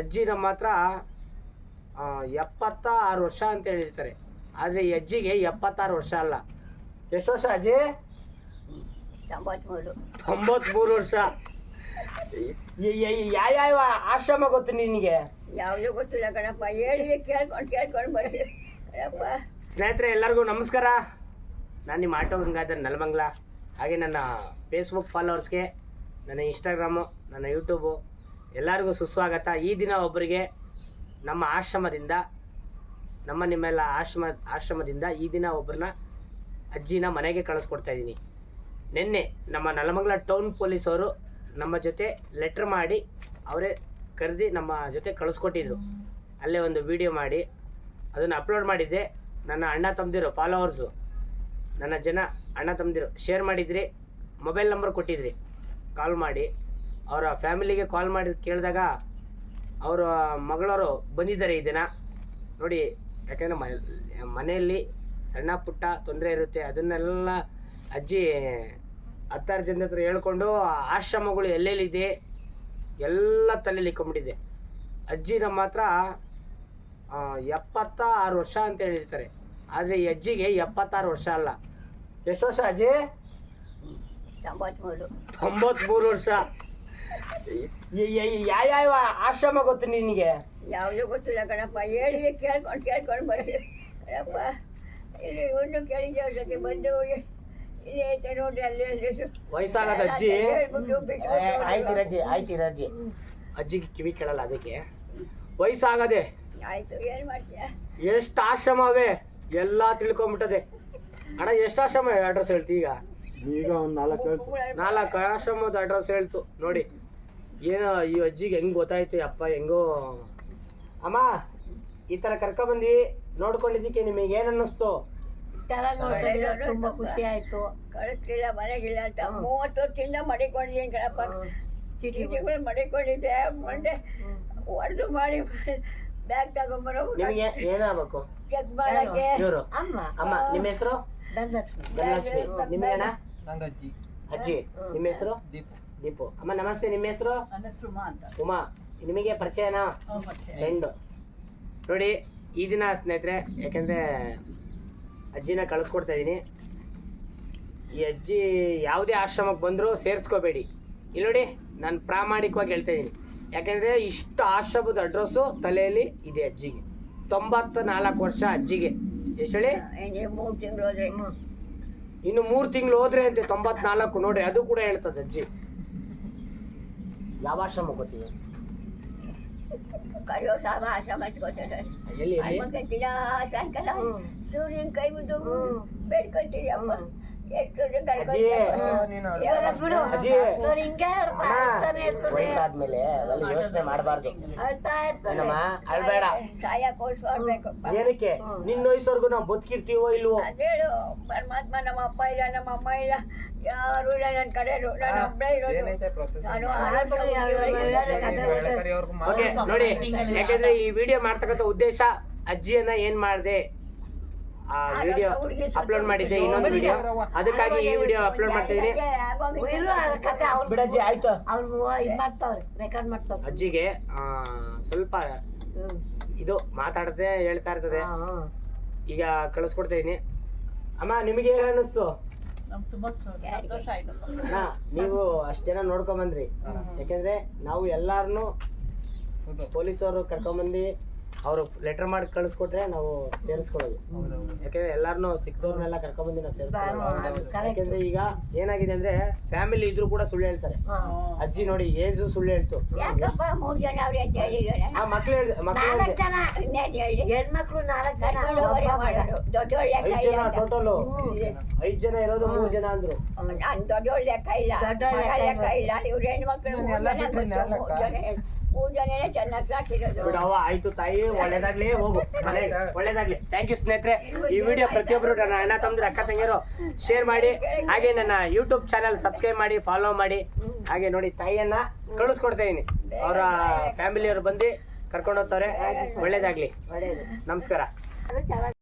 ಅಜ್ಜಿ ನಮ್ಮ ಹತ್ರ ಎಪ್ಪತ್ತಾರು ಎಪ್ಪತ್ತ ಆರು ವರ್ಷ ಅಂತ ಹೇಳಿರ್ತಾರೆ. ಆದರೆ ಈ ಅಜ್ಜಿಗೆ ಎಪ್ಪತ್ತಾರು ವರ್ಷ ಅಲ್ಲ. ಎಷ್ಟು ವರ್ಷ ಅಜ್ಜಿ? ತೊಂಬತ್ಮೂರು. ತೊಂಬತ್ಮೂರು ವರ್ಷ. ಯಾವ್ಯಾವ ಆಶ್ರಮ ಗೊತ್ತು ನಿನಗೆ? ಯಾವುದೂ ಗೊತ್ತಿಲ್ಲ ಕಣಪ್ಪ. ಹೇಳಿ ಕೇಳ್ಕೊಂಡು ಕೇಳ್ಕೊಂಡು ಬರೀ ಕಣಪ್ಪ. ಸ್ನೇಹಿತರೆ ಎಲ್ಲರಿಗೂ ನಮಸ್ಕಾರ. ನಾನು ನಿಮ್ಮ ಆಟೋ ಗಂಗಾಧರ್ ನಲಮಂಗ್ಲ. ಹಾಗೆ ನನ್ನ ಫೇಸ್ಬುಕ್ ಫಾಲೋವರ್ಸ್ಗೆ ನನ್ನ ಇನ್ಸ್ಟಾಗ್ರಾಮು ನನ್ನ ಯೂಟ್ಯೂಬು ಎಲ್ಲರಿಗೂ ಸುಸ್ವಾಗತ. ಈ ದಿನ ಒಬ್ಬರಿಗೆ ನಮ್ಮ ಆಶ್ರಮದಿಂದ, ನಮ್ಮ ನಿಮ್ಮೆಲ್ಲ ಆಶ್ರಮ, ಆಶ್ರಮದಿಂದ ಈ ದಿನ ಒಬ್ಬರನ್ನ ಅಜ್ಜಿನ ಮನೆಗೆ ಕಳಿಸ್ಕೊಡ್ತಾ ಇದ್ದೀನಿ. ನಿನ್ನೆ ನಮ್ಮ ನಲಮಂಗಲ ಟೌನ್ ಪೊಲೀಸ್ ಅವರು ನಮ್ಮ ಜೊತೆ ಲೆಟ್ರ್ ಮಾಡಿ ಅವರೇ ಕರೆದಿ ನಮ್ಮ ಜೊತೆ ಕಳಿಸ್ಕೊಟ್ಟಿದ್ರು. ಅಲ್ಲೇ ಒಂದು ವಿಡಿಯೋ ಮಾಡಿ, ಅದನ್ನು ಅಪ್ಲೋಡ್ ಮಾಡಿದ್ದೆ. ನನ್ನ ಅಣ್ಣ ತಮ್ಮದಿರು ಫಾಲೋವರ್ಸು, ನನ್ನ ಜನ ಅಣ್ಣ ತಮ್ಮದಿರು ಶೇರ್ ಮಾಡಿದ್ರಿ, ಮೊಬೈಲ್ ನಂಬರ್ ಕೊಟ್ಟಿದ್ರಿ, ಕಾಲ್ ಮಾಡಿ. ಅವರ ಫ್ಯಾಮಿಲಿಗೆ ಕಾಲ್ ಮಾಡಿ ಕೇಳಿದಾಗ ಅವರ ಮಗಳವರು ಬಂದಿದ್ದಾರೆ ಈ ದಿನ. ನೋಡಿ ಯಾಕೆಂದರೆ ಮನೆಯಲ್ಲಿ ಸಣ್ಣ ಪುಟ್ಟ ತೊಂದರೆ ಇರುತ್ತೆ. ಅದನ್ನೆಲ್ಲ ಅಜ್ಜಿ ಹತ್ತಾರು ಜನ ಹತ್ರ ಹೇಳ್ಕೊಂಡು ಆಶ್ರಮಗಳು ಎಲ್ಲೆಲ್ಲಿದೆ ಎಲ್ಲ ತಲೆಯಲ್ಲಿ ಇಕ್ಕೊಂಬಿಟ್ಟಿದೆ ಅಜ್ಜಿ ನಮ್ಮ ಹತ್ರ ಎಪ್ಪತ್ತಾರು ಎಪ್ಪತ್ತ ಆರು ವರ್ಷ ಅಂತ ಹೇಳಿರ್ತಾರೆ. ಆದರೆ ಈ ಅಜ್ಜಿಗೆ ಎಪ್ಪತ್ತಾರು ವರ್ಷ ಅಲ್ಲ. ಎಷ್ಟು ವರ್ಷ ಅಜ್ಜಿ? ತೊಂಬತ್ಮೂರು. ತೊಂಬತ್ಮೂರು ವರ್ಷ. ಯಾವ ಆಶ್ರಮ ಗೊತ್ತು ನಿನಗೆ? ಯಾವುದೂ ಗೊತ್ತಿಲ್ಲ ಕಣಪ್ಪ. ಹೇಳಿ ಕೇಳ್ಕೊಂಡು ಕೇಳ್ಕೊಂಡು ಬರ್ರಿ ಕಣಪ್ಪ ಇಲ್ಲಿ ಒಂದು ಕೇಳಿದ್ದೆ ಅವ್ರ ಜೊತೆ ಬಂದು ಇಲ್ಲಿ ಐತೆ ನೋಡಿ ಅಲ್ಲಿ ಅಲ್ಲಿ. ವಯಸ್ಸಾಗದ ಅಜ್ಜಿ? ಹೇಳ್ಬಿಟ್ಟು ಬಿಟ್ಟು ಏ, ಆಯ್ತು ರಜ್ಜಿ ಆಯ್ತು ರಜ್ಜಿ ಅಜ್ಜಿಗೆ ಕಿವಿ ಕೇಳಲ್ಲ ಅದಕ್ಕೆ. ವಯಸ್ಸಾಗದೆ. ಆಯ್ತು ಏನು ಮಾಡ್ತೀಯ? ಎಷ್ಟು ಆಶ್ರಮವೇ? ಅವೆ ಎಲ್ಲ ತಿಳ್ಕೊಂಬಿಟ್ಟದೆ. ಅಣ್ಣ ಎಷ್ಟು ಆಶ್ರಮ? ಅಡ್ರೆಸ್ ಹೇಳ್ತಿ ಈಗ. ಈಗ ಒಂದು ನಾಲ್ಕು ನಾಲ್ಕು ಆಶ್ರಮದ ಅಡ್ರೆಸ್ ಹೇಳ್ತು. ನೋಡಿ. ಏನೋ ಈ ಅಜ್ಜಿಗೆ ಹೆಂಗ್ ಗೊತ್ತಾಯ್ತು ಅಪ್ಪ ಹೆಂಗೋ. ಅಮ್ಮ ಈ ಥರ ಕರ್ಕೊಬಂದು ನೋಡ್ಕೊಂಡಿದ್ದಕ್ಕೆ ನಿಮಗೆ ಏನು ಅನ್ನಿಸ್ತು? ತುಂಬಾ ಖುಷಿ ಆಯ್ತು. ಕಳಿಸ್ಲಿಲ್ಲ ಮನೆಗಿಲ್ಲ ಅಂತ ಮೂವತ್ತು ವರ್ಷದಿಂದ ಮಡಿಕೊಂಡಿದ್ದೀನಿ ಕಣಪ್ಪ. ಚಿಟಿಗಳು ಮಡಿಕೊಂಡಿದ್ದೆ. ಮಂಡೆ ಹೊಡೆದು ಮಾಡಿ ಬ್ಯಾಗ್ ತಗೊಂಬರೋ ನಿಮಗೆ ಏನಾಗಬೇಕು ಚೆಕ್ ಮಾಡಕ್ಕೆ. ಅಮ್ಮ. ಅಮ್ಮ ನಿಮ್ಮ ಹೆಸರು? ಧನಲಕ್ಷ್ಮಿ. ನಿಮ್ಮ ಅಣ್ಣ? ನಂಗಜ್ಜಿ. ಅಜ್ಜಿ ನಿಮ್ಮ ಹೆಸರು? ದೀಪ. ದೀಪು. ಅಮ್ಮ ನಮಸ್ತೆ ನಿಮ್ಮ ಹೆಸರು? ನನ್ನ ಹೆಸರು ಉಮಾ ಅಂತ. ಉಮಾ ನಿಮಗೆ ಪರಿಚಯನಾ? ಫ್ರೆಂಡು. ನೋಡಿ ಈ ದಿನ ಸ್ನೇಹಿತರೆ ಯಾಕೆಂದ್ರೆ ಅಜ್ಜಿನ ಕಳಿಸ್ಕೊಡ್ತಾ ಇದ್ದೀನಿ ಈ ಅಜ್ಜಿ ಯಾವುದೇ ಆಶ್ರಮಕ್ಕೆ ಬಂದರೂ ಸೇರಿಸ್ಕೋಬೇಡಿ. ಇಲ್ಲಿ ನೋಡಿ ನಾನು ಪ್ರಾಮಾಣಿಕವಾಗಿ ಹೇಳ್ತಾ ಇದ್ದೀನಿ ಯಾಕೆಂದರೆ ಇಷ್ಟು ಆಶ್ರಮದ ಅಡ್ರೆಸ್ಸು ತಲೆಯಲ್ಲಿ ಇದೆ ಅಜ್ಜಿಗೆ. ತೊಂಬತ್ತ ನಾಲ್ಕು ವರ್ಷ ಅಜ್ಜಿಗೆ. ಎಷ್ಟು ಹೇಳಿ? ಮೂರು ತಿಂಗಳು ಹೋದ್ರೆ. ಇನ್ನು ಮೂರು ತಿಂಗಳು ಹೋದ್ರೆ ಅಂತೆ ತೊಂಬತ್ನಾಲ್ಕು ನೋಡ್ರಿ ಅದು ಕೂಡ ಹೇಳ್ತದೆ ಅಜ್ಜಿ. ಯಾವ ಆಶ್ರಮ ಗೊತ್ತಿದೆ ಕಳೆಯೋ ಸಾಮ ಆಶ್ರಮ ಹಚ್ಕೊತಾರೆ ಎಲ್ಲಿ? ಎಲ್ಲಿ ಮತ್ತೆ ದಿನ ಸಾಯಂಕಾಲ ಸೂರ್ಯನ ಕೈ ಬಿದ್ದು ಬೇಡ್ಕೊಳ್ತೀರಿ ಅಮ್ಮ ಎಷ್ಟು ಅಜ್ಜಿ ಅಜ್ಜಿ ವಯಸ್ಸಾದ್ಮೇಲೆ ಅವೆಲ್ಲ ಯೋಚನೆ ಮಾಡಬಾರ್ದು. ಅಳ್ಬೇಡ. ಏನಕ್ಕೆ? ನಿನ್ನ ವಯಸ್ಸವರೆಗೂ ನಾವು ಬದುಕಿರ್ತೀವೋ ಇಲ್ವೋ? ಅದೇಳು ಪರಮಾತ್ಮ ನಮ್ಮ ಅಪ್ಪ ಇಲ್ಲ ನಮ್ಮ ಅಮ್ಮ ಇಲ್ಲ. ಯಾರು ಇಲ್ಲ ನನ್ನ ಕಡೆ ನಾನು ಒಬ್ಬಳೇ ಇರೋದು. ನೋಡಿ ಯಾಕಂದ್ರೆ ಈ ವಿಡಿಯೋ ಮಾಡ್ತಕ್ಕಂಥ ಉದ್ದೇಶ ಅಜ್ಜಿಯನ್ನ ಏನ್ ಮಾಡಿದೆ? ಆ ವಿಡಿಯೋ ಅಪ್ಲೋಡ್ ಮಾಡಿದ್ದೆ ಇನ್ನೊಂದು ವಿಡಿಯೋ ಅದಕ್ಕಾಗಿ ಈ ವಿಡಿಯೋ ಅಪ್ಲೋಡ್ ಮಾಡ್ತಿದ್ದೀನಿ ಬಿಡಜ್ಜಿ ಆಯ್ತು. ಅವ್ರು ಇದ್ ಮಾಡ್ತಾವ್ರೆ ರೆಕಾರ್ಡ್ ಮಾಡ್ತಾವ್ರೆ. ಅಜ್ಜಿಗೆ ಆ, ಸ್ವಲ್ಪ ಇದು ಮಾತಾಡದೆ ಹೇಳ್ತಾ ಇರ್ತದೆ. ಈಗ ಕಳಿಸ್ಕೊಡ್ತಾ ಇದೀನಿ ಅಮ್ಮ ನಿಮಗೆ ಹೇಗೆ ಅನಿಸ್ತು ಅಣ್ಣ, ನೀವು ಅಷ್ಟು ಜನ ನೋಡ್ಕೊಂಡ್ ಬಂದ್ರಿ ಯಾಕೆಂದ್ರೆ ನಾವು ಎಲ್ಲಾರನು ಪೊಲೀಸರು ಕರ್ಕೊಂಬಂದು ಅವರು ಲೆಟರ್ ಮಾಡಿ ಕಳಿಸ್ಕೊಟ್ರೆ ನಾವು ಸೇರಿಸ್ಕೊಳ್ಳೋದು. ಯಾಕೆಂದ್ರೆ ಎಲ್ಲಾರನು ಸಿಕ್ಕದವ್ರನ್ನೆಲ್ಲ ಕರ್ಕೊಂಬಂದು ನಾವು ಸೇರಿಸ್ಕೊಳ್ಳೋದು. ಯಾಕೆಂದ್ರೆ ಈಗ ಏನಾಗಿದೆ ಅಂದ್ರೆ ಫ್ಯಾಮಿಲಿ ಇದ್ರು ಕೂಡ ಸುಳ್ಳು ಹೇಳ್ತಾರೆ. ಅಜ್ಜಿ ನೋಡಿ ಏಜು ಸುಳ್ಳು ಹೇಳ್ತು. ಯಾಕಪ್ಪ ಮೂರು ಜನ ಅವ್ರೆ ಅಂತ ಹೇಳಿದ್ರೆ ಆ ಮಕ್ಳು ಹೆಣ್ಮಕ್ಳು ಐದ್ ಜನ. ಟೋಟಲ್ ಐದ್ ಜನ ಇರೋದು ಮೂರು ಜನ ಅಂದ್ರು. ನಾನು ಒಳ್ಳೆ ಲೆಕ್ಕ ಇಲ್ಲ. ದೊಡ್ಡೋಳ್ ಮಗ ಲೆಕ್ಕ ಲೆಕ್ಕ ಇಲ್ಲ. ಇವ್ರು ಹೆಣ್ಮಕ್ಳು ಮೂರು ಜನ ಗೊತ್ತು, ಮೂರು ಜನ ಹೇಳ್- ಮೂರು ಜನನೇ ಚೆನ್ನಾಗಿ ಸಾಕಿರೋದು ಬಿಡವ್ವ ಆಯ್ತು ತಾಯಿ ಒಳ್ಳೇದಾಗ್ಲಿ ಹೋಗು. ಮನೆ ಒಳ್ಳೇದಾಗ್ಲಿ. ಥ್ಯಾಂಕ್ ಯು ಸ್ನೇಹಿತರೆ. ಈ ವಿಡಿಯೋ ಪ್ರತಿಯೊಬ್ಬರು ನನ್ನ ಅಣ್ಣ ತಮ್ಮದ್ರು ಅಕ್ಕ ತಂಗಿಯರು ಶೇರ್ ಮಾಡಿ ಹಾಗೆ ನನ್ನ ಯೂಟ್ಯೂಬ್ ಚಾನಲ್ ಸಬ್ಸ್ಕ್ರೈಬ್ ಮಾಡಿ ಫಾಲೋ ಮಾಡಿ. ಹಾಗೆ ನೋಡಿ ತಾಯಿಯನ್ನ ಕಳಿಸ್ಕೊಡ್ತಾ ಇದೀನಿ. ಅವರ ಫ್ಯಾಮಿಲಿಯವರು ಬಂದು ಕರ್ಕೊಂಡು ಹೋಗ್ತಾರೆ. ಒಳ್ಳೇದಾಗ್ಲಿ. ನಮಸ್ಕಾರ.